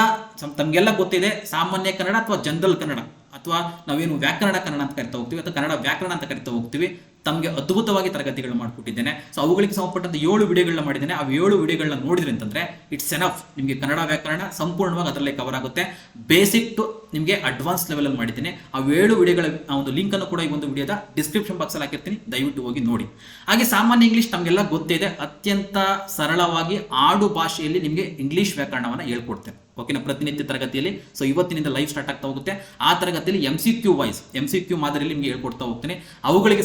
ತಮ್ಗೆಲ್ಲ ಗೊತ್ತಿದೆ. ಸಾಮಾನ್ಯ ಕನ್ನಡ ಅಥವಾ ಜನರಲ್ ಕನ್ನಡ? ಅಥವಾ ನಾವೇನು ವ್ಯಾಕರಣ ಕನ್ನಡ ಅಂತ ಕರಿತಾ ಹೋಗ್ತೀವಿ ಅಥವಾ ಕನ್ನಡ ವ್ಯಾಕರಣ ಅಂತ ಕರಿತಾ ಹೋಗ್ತೀವಿ. ತಮಗೆ ಅದ್ಭುತವಾಗಿ ತರಗತಿಗಳು ಮಾಡಿಕೊಟ್ಟಿದ್ದೇನೆ. ಸೊ ಅವುಗಳಿಗೆ ಸಂಬಂಧಪಟ್ಟಂತ ಏಳು ವಿಡಿಯೋಗಳನ್ನ ಮಾಡಿದ್ದೇನೆ. ಆ ಏಳು ವಿಡಿಯೋಗಳನ್ನ ನೋಡಿದ್ರೆ ಅಂತಂದ್ರೆ ಇಟ್ಸ್ ಎನಫ್ ನಿಮಗೆ ಕನ್ನಡ ವ್ಯಾಕರಣ ಸಂಪೂರ್ಣವಾಗಿ ಅದರಲ್ಲೇ ಕವರ್ ಆಗುತ್ತೆ. ಬೇಸಿಕ್ ಟು ನಿಮಗೆ ಅಡ್ವಾನ್ಸ್ ಲೆವೆಲಲ್ಲಿ ಮಾಡಿದ್ದೀನಿ. ಆ ಏಳು ವಿಡಿಯೋಗಳ ಒಂದು ಲಿಂಕ್ ಅನ್ನು ಕೂಡ ಈ ಒಂದು ವಿಡಿಯೋದ ಡಿಸ್ಕ್ರಿಪ್ಷನ್ ಬಾಕ್ಸ್ ಅಲ್ಲಿ ಹಾಕಿರ್ತೀನಿ. ದಯವಿಟ್ಟು ಹೋಗಿ ನೋಡಿ. ಹಾಗೆ ಸಾಮಾನ್ಯ ಇಂಗ್ಲಿಷ್ ನಮಗೆಲ್ಲ ಗೊತ್ತಿದೆ ಅತ್ಯಂತ ಸರಳವಾಗಿ ಆಡು ಭಾಷೆಯಲ್ಲಿ ನಿಮಗೆ ಇಂಗ್ಲಿಷ್ ವ್ಯಾಕರಣವನ್ನು ಹೇಳ್ಕೊಡ್ತೇನೆ. ಓಕೆನಾ ಪ್ರತಿನಿತ್ಯ ತರಗತಿಯಲ್ಲಿ. ಸೊ ಇವತ್ತಿನಿಂದ ಲೈವ್ ಸ್ಟಾರ್ಟ್ ಆಗ್ತಾ ಹೋಗುತ್ತೆ. ಆ ತರಗತಿಯಲ್ಲಿ M C Q wise M C Q ಮಾದರಿಯಲ್ಲಿ ನಿಮಗೆ ಹೇಳ್ಕೊಡ್ತಾ ಹೋಗ್ತೇನೆ. ಅವುಗಳಿಗೆ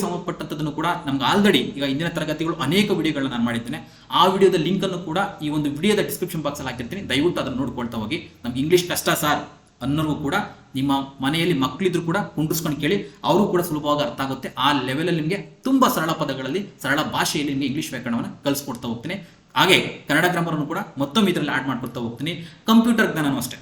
ಸಂಬಂಧಪಟ್ಟಂತದನ್ನು ಕೂಡ ನಮ್ಗೆ ಆಲ್ರೆಡಿ ಈಗ ಇಂದಿನ ತರಗತಿಗಳು ಅನೇಕ ವಿಡಿಯೋಗಳನ್ನ ನಾನು ಮಾಡಿದ್ದೇನೆ ಆ ವಿಡಿಯೋದ ಲಿಂಕ್ ಅನ್ನು ಕೂಡ ಈ ಒಂದು ವಿಡಿಯೋದ ಡಿಸ್ಕ್ರಿಪ್ಷನ್ ಬಾಕ್ಸ್ ಅಲ್ಲಿ ಹಾಕಿರ್ತೀನಿ. ದಯವಿಟ್ಟು ಅದನ್ನು ನೋಡ್ಕೊಳ್ತಾ ಹೋಗಿ. ನಮ್ಗೆ ಇಂಗ್ಲಿಷ್ ಕಷ್ಟ ಸರ್ ಅನ್ನೋರ್ಗೂ ಕೂಡ, ನಿಮ್ಮ ಮನೆಯಲ್ಲಿ ಮಕ್ಕಳಿದ್ರು ಕೂಡ ಕುಂಡಿಸ್ಕೊಂಡು ಕೇಳಿ ಅವರು ಕೂಡ ಸುಲಭವಾಗಿ ಅರ್ಥ ಆಗುತ್ತೆ. ಆ ಲೆವೆಲಲ್ಲಿ ನಿಮಗೆ ತುಂಬಾ ಸರಳ ಪದಗಳಲ್ಲಿ, ಸರಳ ಭಾಷೆಯಲ್ಲಿ ನಿಮಗೆ ಇಂಗ್ಲಿಷ್ ವ್ಯಾಕರಣವನ್ನು ಕಲಿಸ್ಕೊಡ್ತಾ ಹೋಗ್ತೀನಿ. ಹಾಗೆ ಕನ್ನಡ ಗ್ರಾಮರನ್ನು ಕೂಡ ಮತ್ತೊಮ್ಮೆ ಇದರಲ್ಲಿ ಆಡ್ ಮಾಡ್ಕೊಡ್ತಾ ಹೋಗ್ತೀನಿ. ಕಂಪ್ಯೂಟರ್ ಜ್ಞಾನನೂ ಅಷ್ಟೇ.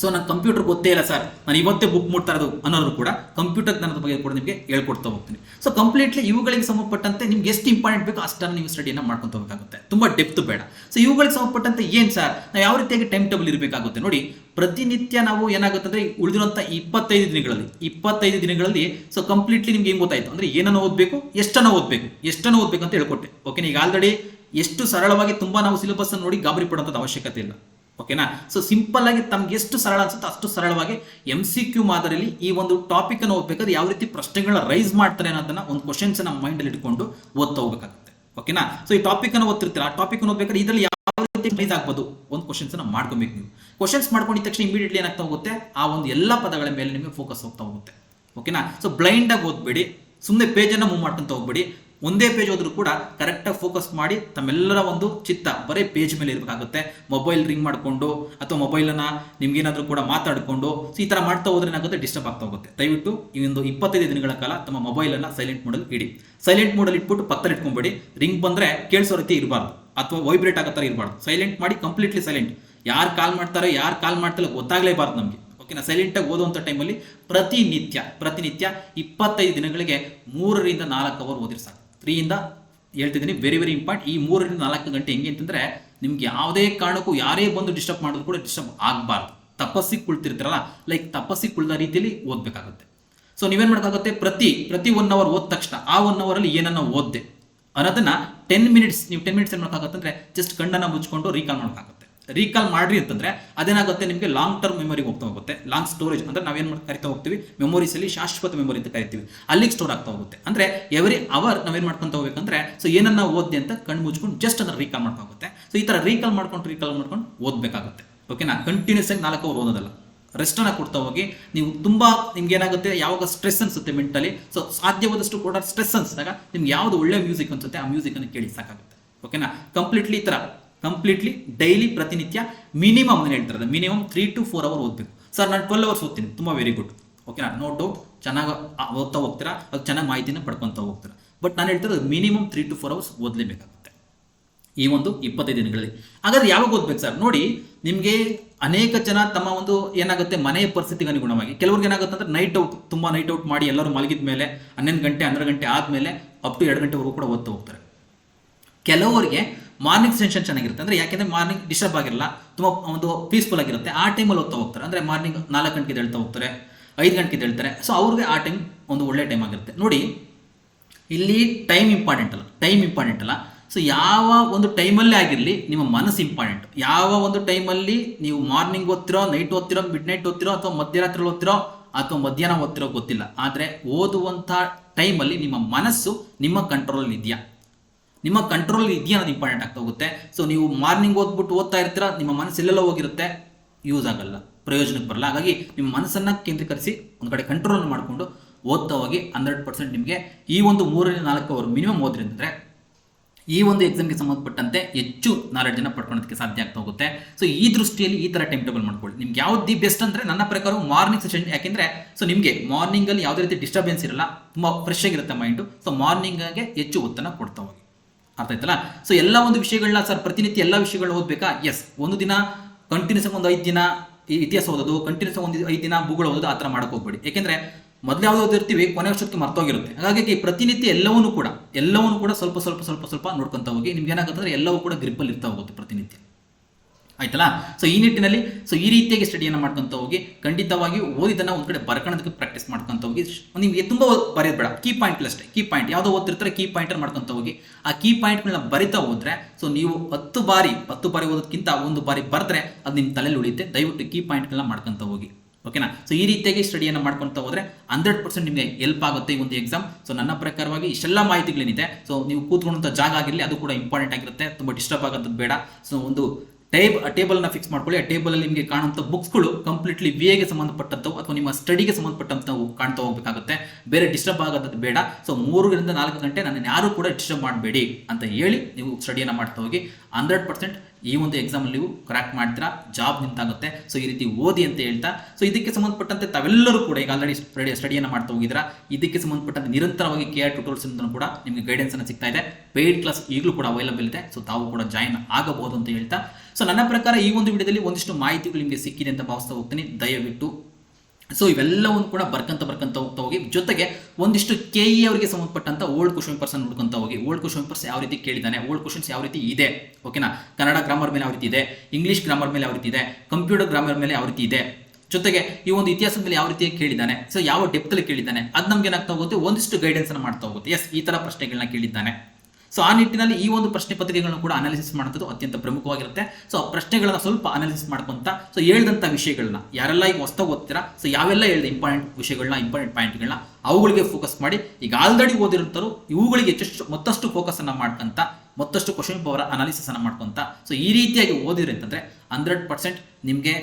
ಸೊ ನನಗೆ ಕಂಪ್ಯೂಟರ್ ಗೊತ್ತೇ ಇಲ್ಲ ಸರ್ ನಾನು ಇವತ್ತೇ ಬುಕ್ ಮಾಡ್ತಾ ಇರೋದು ಅನ್ನೋರು ಕೂಡ ಕಂಪ್ಯೂಟರ್ ಜ್ಞಾನದ ಬಗ್ಗೆ ಕೂಡ ನಿಮಗೆ ಹೇಳ್ಕೊಡ್ತಾ ಹೋಗ್ತೀನಿ. ಸೊ ಕಂಪ್ಲೀಟ್ಲಿ ಇವುಗಳಿಗೆ ಸಂಬಂಧಪಟ್ಟಂತೆ ನಿಮ್ಗೆ ಎಷ್ಟು ಇಂಪಾರ್ಟೆಂಟ್ ಬೇಕೋ ಅಷ್ಟನ್ನು ನೀವು ಸ್ಟಡಿಯನ್ನು ಮಾಡ್ಕೊತ ಹೋಗಬೇಕಾಗುತ್ತೆ. ತುಂಬ ಡೆಪ್ತ್ ಬೇಡ. ಸೊ ಇವುಗಳಿಗೆ ಸಂಬಂಧಪಟ್ಟಂತೆ ಏನು ಸರ್ ನಾವು ಯಾವ ರೀತಿಯಾಗಿ ಟೈಮ್ ಟೇಬಲ್ ಇರಬೇಕಾಗುತ್ತೆ ನೋಡಿ. ಪ್ರತಿನಿತ್ಯ ನಾವು ಏನಾಗುತ್ತೆ ಅಂದರೆ ಉಳಿದಿರುವಂಥ ಇಪ್ಪತ್ತೈದು ದಿನಗಳಲ್ಲಿ ಇಪ್ಪತ್ತೈದು ದಿನಗಳಲ್ಲಿ ಸೊ ಕಂಪ್ಲೀಟ್ಲಿ ನಿಮ್ಗೆ ಏನು ಗೊತ್ತಾಯಿತು? ಅಂದರೆ ಏನನ್ನು ಓದಬೇಕು, ಎಷ್ಟನ್ನು ಓದಬೇಕು ಎಷ್ಟನ್ನು ಓದಬೇಕು ಅಂತ ಹೇಳ್ಕೊಟ್ಟೆ. ಓಕೆ ಈಗ ಆಲ್ರೆಡಿ ಎಷ್ಟು ಸರಳವಾಗಿ ತುಂಬ ನಾವು ಸಿಲೆಬಸ್ ನೋಡಿ ಗಾಬರಿ ಪಡುವಂಥದ್ದು ಅವಶ್ಯಕತೆ ಇಲ್ಲ. ಓಕೆನಾ ಸೊ ಸಿಂಪಲ್ ಆಗಿ ತಮ್ಗೆ ಎಷ್ಟು ಸರಳ ಅನ್ಸುತ್ತೋ ಅಷ್ಟು ಸರಳವಾಗಿ ಎಂ ಸಿ ಕ್ಯೂ ಮಾದರಿಯಲ್ಲಿ ಈ ಒಂದು ಟಾಪಿಕ್ ಅನ್ನು ಹೋಗ್ಬೇಕಾದ್ರೆ ಯಾವ ರೀತಿ ಪ್ರಶ್ನೆಗಳನ್ನ ರೈಸ್ ಮಾಡ್ತಾರೆ ಅನ್ನೋದನ್ನ ಒಂದು ಕ್ವಶನ್ಸ್ ನಮ್ಮ ಮೈಂಡ್ ಅಲ್ಲಿ ಇಟ್ಕೊಂಡು ಓದ್ತಾ ಹೋಗ್ಬೇಕಾಗುತ್ತೆ. ಓಕೆನಾ ಸೊ ಈ ಟಾಪಿಕ್ ಅನ್ನು ಓದ್ತಿರ್ತೀರ? ಆ ಟಾಪಿಕ್ ಅನ್ನು ಓದ್ಬೇಕಾದ್ರೆ ಇದರಲ್ಲಿ ಯಾವ ರೀತಿ ರೈಸ್ ಆಗ್ಬೋದು? ಒಂದು ಕ್ವಶನ್ಸ್ ಅನ್ನ ಮಾಡ್ಕೊಬೇಕು ನೀವು. ಕ್ವಶನ್ಸ್ ಮಾಡ್ಕೊಂಡಿದ ತಕ್ಷಣ ಇಮಿಡಿಯೇಟ್ಲಿ ಏನಾಗ್ತಾ ಹೋಗುತ್ತೆ? ಆ ಒಂದು ಎಲ್ಲ ಪದಗಳ ಮೇಲೆ ನಿಮಗೆ ಫೋಕಸ್ ಹೋಗ್ತಾ ಹೋಗುತ್ತೆ. ಓಕೆನಾ ಸೊ ಬ್ಲೈಂಡ್ ಆಗಿ ಓದ್ಬೇಡಿ. ಸುಮ್ಮನೆ ಪೇಜನ್ನು ಮೂವ್ ಮಾಡ್ಕೊಂತ ಹೋಗ್ಬೇಡಿ. ಒಂದೇ ಪೇಜ್ ಹೋದ್ರೂ ಕೂಡ ಕರೆಕ್ಟಾಗಿ ಫೋಕಸ್ ಮಾಡಿ ತಮ್ಮೆಲ್ಲರ ಒಂದು ಚಿತ್ತ ಬರೀ ಪೇಜ್ ಮೇಲೆ ಇರಬೇಕಾಗುತ್ತೆ. ಮೊಬೈಲ್ ರಿಂಗ್ ಮಾಡಿಕೊಂಡು ಅಥವಾ ಮೊಬೈಲನ್ನು ನಿಮ್ಗೇನಾದರೂ ಕೂಡ ಮಾತಾಡಿಕೊಂಡು ಈ ಥರ ಮಾಡ್ತಾ ಹೋದ್ರೆ ಏನಾಗುತ್ತೆ? ಡಿಸ್ಟರ್ಬ್ ಆಗ್ತಾ ಹೋಗುತ್ತೆ. ದಯವಿಟ್ಟು ಈ ಒಂದು ಇಪ್ಪತ್ತೈದು ದಿನಗಳ ಕಾಲ ತಮ್ಮ ಮೊಬೈಲನ್ನು ಸೈಲೆಂಟ್ ಮೋಡಲ್ಲಿ ಇಡಿ. ಸೈಲೆಂಟ್ ಮೋಡಲ್ಲಿ ಇಟ್ಬಿಟ್ಟು ಪಕ್ಕದಲ್ಲಿ ಇಟ್ಕೊಂಬೇಡಿ. ರಿಂಗ್ ಬಂದರೆ ಕೇಳಿಸೋ ರೀತಿ ಇರಬಾರ್ದು. ಅಥವಾ ವೈಬ್ರೇಟ್ ಆಗೋ ಥರ ಇರಬಾರ್ದು. ಸೈಲೆಂಟ್ ಮಾಡಿ ಕಂಪ್ಲೀಟ್ಲಿ ಸೈಲೆಂಟ್ ಯಾರು ಕಾಲ್ ಮಾಡ್ತಾರೆ, ಯಾರು ಕಾಲ್ ಮಾಡ್ತಾರೆ ಗೊತ್ತಾಗಲೇಬಾರ್ದು ನಮಗೆ. ಓಕೆನಾ ಸೈಲೆಂಟಾಗಿ ಓದುವಂಥ ಟೈಮಲ್ಲಿ ಪ್ರತಿನಿತ್ಯ ಪ್ರತಿನಿತ್ಯ ಇಪ್ಪತ್ತೈದು ದಿನಗಳಿಗೆ ಮೂರರಿಂದ ನಾಲ್ಕು ಅವರ್ ಓದಿರಿ ಸಾಕು. ತ್ರೀಯಿಂದ ಹೇಳ್ತಿದ್ದೀನಿ. ವೆರಿ ವೆರಿ ಇಂಪಾರ್ಟ್ ಈ ಮೂರರಿಂದ ನಾಲ್ಕು ಗಂಟೆ ಹೆಂಗೆ ಅಂತಂದರೆ ನಿಮ್ಗೆ ಯಾವುದೇ ಕಾರಣಕ್ಕೂ ಯಾರೇ ಬಂದು ಡಿಸ್ಟರ್ಬ್ ಮಾಡಿದ್ರು ಕೂಡ ಡಿಸ್ಟರ್ಬ್ ಆಗಬಾರ್ದು. ತಪಸ್ಸಿಗೆ ಕುಳ್ತಿರ್ತಾರಲ್ಲ ಲೈಕ್ ತಪಸ್ಸಿಗೆ ಕುಳ್ದ ರೀತಿಯಲ್ಲಿ ಓದಬೇಕಾಗುತ್ತೆ. ಸೊ ನೀವೇನು ಮಾಡೋಕ್ಕಾಗುತ್ತೆ ಪ್ರತಿ ಪ್ರತಿ ಒನ್ ಅವರ್ ಓದ ತಕ್ಷಣ, ಆ ಒನ್ ಅವರಲ್ಲಿ ಏನನ್ನ ಓದ್ದೆ ಅನ್ನೋದನ್ನ ಟೆನ್ ಮಿನಿಟ್ಸ್ ನೀವು ಟೆನ್ ಮಿನಿಟ್ಸ್ ಏನು ಮಾಡೋಕ್ಕಾಗುತ್ತೆ ಅಂದರೆ ಜಸ್ಟ್ ಕಣ್ಣನ್ನು ಮುಚ್ಕೊಂಡು ರೀಕಾಲ್ ಮಾಡೋಕ್ಕಾಗುತ್ತೆ ರೀಕಾಲ್ ಮಾಡ್ರಿ ಅಂತಂದ್ರೆ ಅದೇನಾಗುತ್ತೆ? ನಿಮಗೆ ಲಾಂಗ್ ಟರ್ಮ್ ಮೆಮೊರಿಗೆ ಹೋಗ್ತಾ ಹೋಗುತ್ತೆ. ಲಾಂಗ್ ಸ್ಟೋರೇಜ್ ಅಂದ್ರೆ ನಾವೇನು ಕರಿತಾ ಹೋಗ್ತೀವಿ? ಮೆಮೊರೀಸ್ ಅಲ್ಲಿ ಶಾಶ್ವತ ಮೆಮೊರಿ ಅಂತ ಕರಿತೀವಿ. ಅಲ್ಲಿಗೆ ಸ್ಟೋರ್ ಆಗ್ತಾ ಹೋಗುತ್ತೆ. ಅಂದ್ರೆ ಎವ್ರಿ ಅವರ್ ನಾವೇನು ಮಾಡ್ಕೊಂತ ಹೋಗ್ಬೇಕಂದ್ರೆ ಸೊ ಏನನ್ನ ಓದ್ದೆ ಅಂತ ಕಣ್ಣು ಮುಚ್ಕೊಂಡು ಜಸ್ಟ್ ಅದನ್ನ ರೀಕಾಲ್ ಮಾಡ್ಕೋಗುತ್ತೆ ಸೊ ಈ ತರ ರೀಕಾಲ್ ಮಾಡ್ಕೊಂಡು ರೀಕಾಲ್ ಮಾಡ್ಕೊಂಡು ಓದಬೇಕಾಗುತ್ತೆ. ಓಕೆನಾ ಕಂಟಿನ್ಯೂಸ್ ಆಗಿ ನಾಲ್ಕು ಅವರ್ ಓದೋದಲ್ಲ. ರೆಸ್ಟ್ ಅನ್ನ ಕೊಡ್ತಾ ಹೋಗಿ, ನೀವು ತುಂಬಾ ನಿಮ್ಗೆ ಏನಾಗುತ್ತೆ? ಯಾವಾಗ ಸ್ಟ್ರೆಸ್ ಅನ್ಸುತ್ತೆ ಮೆಂಟಲಿ ಸೊ ಸಾಧ್ಯವಾದಷ್ಟು ಕೂಡ ಸ್ಟ್ರೆಸ್ ಅನ್ಸಿದಾಗ ನಿಮ್ಗೆ ಯಾವ್ದು ಒಳ್ಳೆ ಮ್ಯೂಸಿಕ್ ಅನ್ಸುತ್ತೆ, ಆ ಮ್ಯೂಸಿಕ್ ಅನ್ನು ಕೇಳಿ ಸಾಕಾಗುತ್ತೆ. ಓಕೆನಾ ಕಂಪ್ಲೀಟ್ಲಿ ಈ ತರ ಕಂಪ್ಲೀಟ್ಲಿ ಡೈಲಿ ಪ್ರತಿನಿತ್ಯ ಮಿನಿಮಮ್ ಏನು ಹೇಳ್ತಾರೆ minimum three to four hour ಓದಬೇಕು. ಸರ್ ನಾನು ಟ್ವೆಲ್ ಅವರ್ಸ್ ಓದ್ತೀನಿ. ತುಂಬ ವೆರಿ ಗುಡ್ ಓಕೆನಾ ನೋ? ಡೌಟ್ ಚೆನ್ನಾಗಿ ಓದ್ತಾ ಹೋಗ್ತೀರಾ? ಅದು ಚೆನ್ನಾಗಿ ಮಾಹಿತಿನ ಪಡ್ಕೊತಾ ಹೋಗ್ತೀರಾ? ಬಟ್ ನಾನು ಹೇಳ್ತಿರೋದು minimum three to four hours ಓದಲೇಬೇಕಾಗುತ್ತೆ. ಈ ಒಂದು ಇಪ್ಪತ್ತೈದು ದಿನಗಳಲ್ಲಿ. ಹಾಗಾದ್ರೆ ಯಾವಾಗ ಓದ್ಬೇಕು ಸರ್ ನೋಡಿ, ನಿಮಗೆ ಅನೇಕ ಜನ ತಮ್ಮ ಒಂದು ಏನಾಗುತ್ತೆ, ಮನೆಯ ಪರಿಸ್ಥಿತಿಗೆ ಅನುಗುಣವಾಗಿ, ಕೆಲವ್ರಿಗೆ ಏನಾಗುತ್ತೆ ಅಂದ್ರೆ ನೈಟ್ ಔಟ್ ತುಂಬ ನೈಟ್ ಔಟ್ ಮಾಡಿ ಎಲ್ಲರೂ ಮಲಗಿದ ಮೇಲೆ, ಹನ್ನೊಂದು ಗಂಟೆ, ಹನ್ನೆರಡು ಗಂಟೆ ಆದಮೇಲೆ ಅಪ್ ಟು ಎರಡು ಗಂಟೆವರೆಗೂ ಕೂಡ ಓದ್ತಾ ಹೋಗ್ತಾರೆ. ಕೆಲವರಿಗೆ ಮಾರ್ನಿಂಗ್ ಸೆಷನ್ ಚೆನ್ನಾಗಿರುತ್ತೆ. ಅಂದರೆ ಯಾಕೆಂದ್ರೆ ಮಾರ್ನಿಂಗ್ ಡಿಸ್ಟರ್ಬ್ ಆಗಿರಲ್ಲ, ತುಂಬ ಒಂದು ಪೀಸ್ಫುಲ್ ಆಗಿರುತ್ತೆ. ಆ ಟೈಮಲ್ಲಿ ಹೋಗ್ತಾ ಹೋಗ್ತಾರೆ. ಅಂದರೆ ಮಾರ್ನಿಂಗ್ ನಾಲ್ಕು ಗಂಟೆಗೆ ಹೇಳ್ತಾ ಹೋಗ್ತಾರೆ, ಐದು ಗಂಟೆಗೆ ಹೇಳ್ತಾರೆ ಸೊ ಅವ್ರಿಗೆ ಆ ಟೈಮ್ ಒಂದು ಒಳ್ಳೆ ಟೈಮ್ ಆಗಿರುತ್ತೆ. ನೋಡಿ, ಇಲ್ಲಿ ಟೈಮ್ ಇಂಪಾರ್ಟೆಂಟ್ ಅಲ್ಲ. ಟೈಮ್ ಇಂಪಾರ್ಟೆಂಟ್ ಅಲ್ಲ. ಸೊ ಯಾವ ಒಂದು ಟೈಮಲ್ಲೇ ಆಗಿರಲಿ, ನಿಮ್ಮ ಮನಸ್ಸು ಇಂಪಾರ್ಟೆಂಟ್ ಯಾವ ಒಂದು ಟೈಮಲ್ಲಿ ನೀವು ಮಾರ್ನಿಂಗ್ ಓದ್ತಿರೋ ನೈಟ್ ಓದ್ತಿರೋ ಮಿಡ್ ನೈಟ್ ಓದ್ತಿರೋ, ಅಥವಾ ಮಧ್ಯರಾತ್ರಿ ಓದ್ತಿರೋ, ಅಥವಾ ಮಧ್ಯಾಹ್ನ ಓದ್ತಿರೋ ಗೊತ್ತಿಲ್ಲ. ಆದರೆ ಓದುವಂಥ ಟೈಮಲ್ಲಿ ನಿಮ್ಮ ಮನಸ್ಸು ನಿಮ್ಮ ಕಂಟ್ರೋಲ್ ಇದೆಯಾ? ನಿಮ್ಮ ಕಂಟ್ರೋಲ್ ಇದೆಯಾ ಅನ್ನೋದು ಇಂಪಾರ್ಟೆಂಟ್ ಆಗ್ತಾ ಹೋಗುತ್ತೆ. ಸೊ ನೀವು ಮಾರ್ನಿಂಗ್ ಓದ್ಬಿಟ್ಟು ಓದ್ತಾ ಇರ್ತೀರಾ, ನಿಮ್ಮ ಮನಸ್ಸು ಎಲ್ಲೆಲ್ಲ ಹೋಗಿರುತ್ತೆ ಯೂಸ್ ಆಗಲ್ಲ, ಪ್ರಯೋಜನಕ್ಕೆ ಬರಲ್ಲ. ಹಾಗಾಗಿ ನಿಮ್ಮ ಮನಸ್ಸನ್ನು ಕೇಂದ್ರೀಕರಿಸಿ ಒಂದು ಕಡೆ ಕಂಟ್ರೋಲ್ ಮಾಡಿಕೊಂಡು ಓದ್ತಾ ಹೋಗಿ ಹಂಡ್ರೆಡ್ ಪರ್ಸೆಂಟ್ ನಿಮಗೆ ಈ ಒಂದು ಮೂರರಿಂದ ನಾಲ್ಕು ಅವರು ಮಿನಿಮಮ್ ಓದ್ರಿ ಅಂದರೆ ಈ ಒಂದು ಎಕ್ಸಾಮ್ಗೆ ಸಂಬಂಧಪಟ್ಟಂತೆ ಹೆಚ್ಚು ನಾಲೆಡ್ಜನ್ನು ಪಡ್ಕೊಳ್ಳೋದಕ್ಕೆ ಸಾಧ್ಯ ಆಗ್ತಾ ಹೋಗುತ್ತೆ. ಸೊ ಈ ದೃಷ್ಟಿಯಲ್ಲಿ ಈ ಥರ ಟೈಮ್ ಮಾಡ್ಕೊಳ್ಳಿ. ನಿಮ್ಗೆ ಯಾವ್ದು ದಿ ಬೆಸ್ಟ್ ಅಂದರೆ ನನ್ನ ಪ್ರಕಾರ ಮಾರ್ನಿಂಗ್ ಸೆಷನ್ ಯಾಕೆಂದರೆ ಸೊ ನಿಮಗೆ ಮಾರ್ನಿಂಗಲ್ಲಿ ಯಾವುದೇ ರೀತಿ ಡಿಸ್ಟರ್ಬೆನ್ಸ್ ಇರಲ್ಲ, ತುಂಬ ಫ್ರೆಶ್ ಆಗಿರುತ್ತೆ ಮೈಂಡು ಸೊ ಮಾರ್ನಿಂಗಾಗೆ ಹೆಚ್ಚು ಒತ್ತನ್ನು ಕೊಡ್ತಾ ಹೋಗಿ. ಅರ್ಥ ಆಯ್ತಲ್ಲ ಸೊ ಎಲ್ಲ ಒಂದು ವಿಷಯಗಳನ್ನ ಸರ್ ಪ್ರತಿನಿತ್ಯ ಎಲ್ಲ ವಿಷಯಗಳನ್ನ ಓದಬೇಕಾ? ಎಸ್ ಒಂದು ದಿನ ಕಂಟಿನ್ಯೂಸ್ ಒಂದು ಐದು ದಿನ ಈ ಇತಿಹಾಸ ಓದೋದು ಕಂಟಿನ್ಯೂಸ್ ಒಂದು ಐದು ದಿನ ಭೂಗೋಳ ಓದೋದು, ಆ ಥರ ಮಾಡಕ್ಕೆ ಹೋಗ್ಬೇಡಿ. ಯಾಕೆಂದ್ರೆ ಮೊದಲು ಯಾವ್ದು ಓದಿರ್ತೀವಿ? ಕೊನೆ ವರ್ಷಕ್ಕೆ ಮರ್ತೋಗಿರುತ್ತೆ. ಹಾಗಾಗಿ ಪ್ರತಿನಿತ್ಯ ಎಲ್ಲವನ್ನೂ ಕೂಡ ಎಲ್ಲವನ್ನೂ ಕೂಡ ಸ್ವಲ್ಪ ಸ್ವಲ್ಪ ಸ್ವಲ್ಪ ಸ್ವಲ್ಪ ನೋಡ್ಕೊಂತ ಹೋಗಿ ನಿಮ್ಗೆ ಏನಾಗುತ್ತೆ ಎಲ್ಲವೂ ಕೂಡ ಗ್ರಿಪ್ಪಲ್ಲಿ ಇರ್ತಾ ಹೋಗುತ್ತೆ ಪ್ರತಿನಿತ್ಯ. ಆಯ್ತಲ್ಲ? ಸೊ ಈ ನಿಟ್ಟಿನಲ್ಲಿ ಸೊ ಈ ರೀತಿಯಾಗಿ ಸ್ಟಡಿಯನ್ನು ಮಾಡ್ಕೊಂತ ಹೋಗಿ ಖಂಡಿತವಾಗಿ ಓದಿದನ್ನ ಒಂದು ಕಡೆ ಬರ್ಕೊಳ್ಳೋದಕ್ಕೆ ಪ್ರಾಕ್ಟೀಸ್ ಮಾಡ್ಕೊಂತ ಹೋಗಿ ನಿಮಗೆ ತುಂಬ ಬರೆಯೋದು ಬೇಡ. ಕೀ ಪಾಯಿಂಟ್ ಅಷ್ಟೇ ಕೀ ಪಾಯಿಂಟ್ ಯಾವುದೋ ಓದ್ತಿರ್ತಾರೆ ಕೀ ಪಾಯಿಂಟ್ ಮಾಡ್ಕೊಂತ ಹೋಗಿ, ಆ ಕೀ ಪಾಯಿಂಟ್ಗಳನ್ನ ಬರಿತಾ ಹೋದ್ರೆ ಸೊ ನೀವು ಹತ್ತು ಬಾರಿ ಹತ್ತು ಬಾರಿ ಓದೋದಕ್ಕಿಂತ ಒಂದು ಬಾರಿ ಬರೆದ್ರೆ, ಅದು ನಿಮ್ಮ ತಲೆಯಲ್ಲಿ ಉಳಿಯುತ್ತೆ. ದಯವಿಟ್ಟು ಕೀ ಪಾಯಿಂಟ್ಗಳನ್ನ ಮಾಡ್ಕೊಂತ ಹೋಗಿ. ಓಕೆನಾ ಸೊ ಈ ರೀತಿಯಾಗಿ ಸ್ಟಡಿಯನ್ನು ಮಾಡ್ಕೊಂತ ಹೋದ್ರೆ, ಹಂಡ್ರೆಡ್ ಪರ್ಸೆಂಟ್ ನಿಮಗೆ ಹೆಲ್ಪ್ ಆಗುತ್ತೆ ಈ ಒಂದು ಎಕ್ಸಾಮ್ ಸೊ ನನ್ನ ಪ್ರಕಾರವಾಗಿ ಇಷ್ಟೆಲ್ಲ ಮಾಹಿತಿಗಳೇನಿದೆ ಸೊ ನೀವು ಕೂತ್ಕೊಂಡಂಥ ಜಾಗ ಆಗಿರಲಿ, ಅದು ಕೂಡ ಇಂಪಾರ್ಟೆಂಟ್ ಆಗಿರುತ್ತೆ. ತುಂಬ ಡಿಸ್ಟರ್ಬ್ ಆಗೋದು ಬೇಡ. ಸೊ ಒಂದು ಟೇಬ್ ಟೇಬಲ್ನ ಫಿಕ್ಸ್ ಮಾಡ್ಕೊಳ್ಳಿ. ಆ ಟೇಬಲಲ್ಲಿ ನಿಮಗೆ ಕಾಣುವಂಥ ಬುಕ್ಸ್ಗಳು ಕಂಪ್ಲೀಟ್ಲಿ ವಿ ಎಗೆ ಸಂಬಂಧಪಟ್ಟಂಥವು ಅಥವಾ ನಿಮ್ಮ ಸ್ಟಡಿಗೆ ಸಂಬಂಧಪಟ್ಟಂಥವು ಕಾಣ್ತಾ ಹೋಗ್ಬೇಕಾಗುತ್ತೆ. ಬೇರೆ ಡಿಸ್ಟರ್ಬ್ ಆಗೋದು ಬೇಡ. ಸೊ ಮೂರರಿಂದ ನಾಲ್ಕು ಗಂಟೆ ನನ್ನ ಯಾರು ಕೂಡ ಡಿಸ್ಟರ್ಬ್ ಮಾಡಬೇಡಿ ಅಂತ ಹೇಳಿ ನೀವು ಸ್ಟಡಿಯನ್ನು ಮಾಡ್ತಾ ಹೋಗಿ ಹಂಡ್ರೆಡ್ ಪರ್ಸೆಂಟ್ ಈ ಒಂದು ಎಕ್ಸಾಮಲ್ಲಿ ನೀವು ಕ್ರ್ಯಾಕ್ ಮಾಡ್ತೀರಾ ಜಾಬ್ ನಿಂತಾಗುತ್ತೆ. ಸೊ ಈ ರೀತಿ ಓದಿ ಅಂತ ಹೇಳ್ತಾ ಸೊ ಇದಕ್ಕೆ ಸಂಬಂಧಪಟ್ಟಂತೆ ತಾವೆಲ್ಲರೂ ಕೂಡ ಈಗ ಆಲ್ರೆಡಿ ಸ್ಟಡಿ ಸ್ಟಡಿಯನ್ನು ಮಾಡ್ತಾ ಹೋಗಿದ್ದೀರಾ? ಇದಕ್ಕೆ ಸಂಬಂಧಪಟ್ಟಂತೆ ನಿರಂತರವಾಗಿ ಕೆ ಆರ್ ಟ್ಯೂಟೋರ್ಸ್ ಕೂಡ ನಿಮಗೆ ಗೈಡೆನ್ಸ್ ಅನ್ನು ಸಿಗ್ತಾ ಇದೆ. ಪೇಯ್ಡ್ ಕ್ಲಾಸ್ ಈಗಲೂ ಕೂಡ ಅವೈಲಬಲ್ ಇದೆ. ಸೊ ತಾವು ಕೂಡ ಜಾಯಿನ್ ಆಗಬಹುದು ಅಂತ ಹೇಳ್ತಾ ಸೊ ನನ್ನ ಪ್ರಕಾರ ಈ ಒಂದು ವಿಡಿಯೋದಲ್ಲಿ ಒಂದಿಷ್ಟು ಮಾಹಿತಿಗಳು ನಿಮಗೆ ಸಿಕ್ಕಿದೆ ಅಂತ ಭಾವಿಸ್ತಾ ಹೋಗ್ತೀನಿ. ದಯವಿಟ್ಟು. ಸೊ ಇವೆಲ್ಲವನ್ನು ಕೂಡ ಬರ್ಕಂತ ಬರ್ಕಂತ ಹೋಗ್ತಾ ಹೋಗಿ, ಜೊತೆಗೆ ಒಂದಿಷ್ಟು ಕೆ ಇ ಅವರಿಗೆ ಸಂಬಂಧಪಟ್ಟಂತ ಓಲ್ಡ್ ಕ್ವಶನ್ ಪೇಪರ್ಸ್ ನೋಡ್ಕೊಂತ ಹೋಗಿ. ಓಲ್ಡ್ ಕ್ವಶನ್ ಪೇಪರ್ಸ್ ಯಾವ ರೀತಿ ಕೇಳಿದ್ದಾನೆ? ಓಲ್ಡ್ ಕ್ವಶನ್ಸ್ ಯಾವ ರೀತಿ ಇದೆ? ಓಕೆನಾ ಕನ್ನಡ ಗ್ರಾಮರ್ ಮೇಲೆ ಯಾವ ರೀತಿ ಇದೆ? ಇಂಗ್ಲಿಷ್ ಗ್ರಾಮರ್ ಮೇಲೆ ಯಾವ ರೀತಿ ಇದೆ? ಕಂಪ್ಯೂಟರ್ ಗ್ರಾಮರ್ ಮೇಲೆ ಯಾವ ರೀತಿ ಇದೆ? ಜೊತೆಗೆ ಈ ಒಂದು ಇತಿಹಾಸದ ಮೇಲೆ ಯಾವ ರೀತಿ ಕೇಳಿದ್ದಾನೆ? ಸೊ ಯಾವ ಡೆಪ್ತಲ್ಲಿ ಕೇಳಿದ್ದಾನೆ? ಅದು ನಮ್ಗೆ ಏನಾಗ್ತಾ ಹೋಗುತ್ತೆ? ಒಂದಿಷ್ಟು ಗೈಡೆನ್ಸ್ ಅನ್ನು ಮಾಡ್ತಾ ಹೋಗುತ್ತೆ. ಎಸ್ ಈ ತರ ಪ್ರಶ್ನೆಗಳನ್ನ ಕೇಳಿದ್ದಾನೆ. ಸೊ ಆ ನಿಟ್ಟಿನಲ್ಲಿ ಈ ಒಂದು ಪ್ರಶ್ನೆ ಪತ್ರಿಕೆಗಳನ್ನು ಕೂಡ ಅನಾಲಿಸಿಸ್ ಮಾಡುವುದು ಅತ್ಯಂತ ಪ್ರಮುಖವಾಗಿರುತ್ತೆ. ಸೊ ಪ್ರಶ್ನೆಗಳನ್ನ ಸ್ವಲ್ಪ ಅನಾಲಿಸಿಸ್ ಮಾಡ್ಕೊಂತ ಸೊ ಹೇಳ್ದಂಥ ವಿಷಯಗಳನ್ನ, ಯಾರೆಲ್ಲ ಈಗ ಹೊಸ ಓದ್ತೀರಾ? ಸೊ ಯಾವೆಲ್ಲ ಹೇಳಿದೆ ಇಂಪಾರ್ಟೆಂಟ್ ವಿಷಯಗಳನ್ನ ಇಂಪಾರ್ಟೆಂಟ್ ಪಾಯಿಂಟ್ಗಳನ್ನ ಅವುಗಳಿಗೆ ಫೋಕಸ್ ಮಾಡಿ, ಈಗ ಆಲ್ರೆಡಿ ಓದಿರ್ತಾರೋ ಇವುಗಳಿಗೆ ಹೆಚ್ಚೆಷ್ಟು ಮತ್ತಷ್ಟು ಫೋಕಸ್ ಅನ್ನ ಮಾಡ್ಕೊಂತ, ಮತ್ತಷ್ಟು ಕ್ವಶನ್ ಪವರ್ ಅನಾಲಿಸಿಸ್ ಅನ್ನ ಮಾಡ್ಕೊಂತ ಸೊ ಈ ರೀತಿಯಾಗಿ ಓದಿದ್ರೆ ಅಂತಂದ್ರೆ ಹಂಡ್ರೆಡ್ ಪರ್ಸೆಂಟ್ ನಿಮಗೆ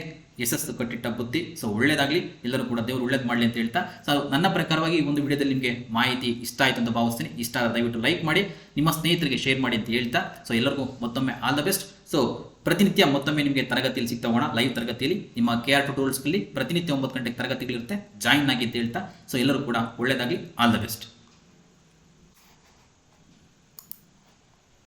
ಯಶಸ್ಸು ಕಟ್ಟಿಟ್ಟ ಬುದ್ಧಿ. ಸೊ ಒಳ್ಳೇದಾಗಲಿ. ಎಲ್ಲರೂ ಕೂಡ ದೇವರು ಒಳ್ಳೇದು ಮಾಡಲಿ ಅಂತ ಹೇಳ್ತಾ. ಸೊ ನನ್ನ ಪ್ರಕಾರವಾಗಿ ಈ ಒಂದು ವಿಡಿಯೋದಲ್ಲಿ ನಿಮಗೆ ಮಾಹಿತಿ ಇಷ್ಟ ಆಯ್ತು ಅಂತ ಭಾವಿಸ್ತೀನಿ. ಇಷ್ಟ ಆದರೆ ದಯವಿಟ್ಟು ಲೈಕ್ ಮಾಡಿ, ನಿಮ್ಮ ಸ್ನೇಹಿತರಿಗೆ ಶೇರ್ ಮಾಡಿ ಅಂತ ಹೇಳ್ತಾ. ಸೊ ಎಲ್ಲರಿಗೂ ಮತ್ತೊಮ್ಮೆ ಆಲ್ ದ ಬೆಸ್ಟ್ ಸೊ ಪ್ರತಿನಿತ್ಯ ಮತ್ತೊಮ್ಮೆ ನಿಮಗೆ ತರಗತಿಯಲ್ಲಿ ಸಿಗ್ತಾ ಹೋಗೋಣ. ಲೈವ್ ತರಗತಿಯಲ್ಲಿ, ನಿಮ್ಮ ಕೆ ಆರ್ ಟ್ಯೂಟೋರಿಯಲ್ಸ್ಗಳಲ್ಲಿ ಪ್ರತಿನಿತ್ಯ ಒಂಬತ್ತು ಗಂಟೆಗೆ ತರಗತಿಗಳಿರುತ್ತೆ. ಜಾಯಿನ್ ಆಗಿ ಅಂತ ಹೇಳ್ತಾ. ಸೊ ಎಲ್ಲರೂ ಕೂಡ ಒಳ್ಳೇದಾಗಲಿ. All the best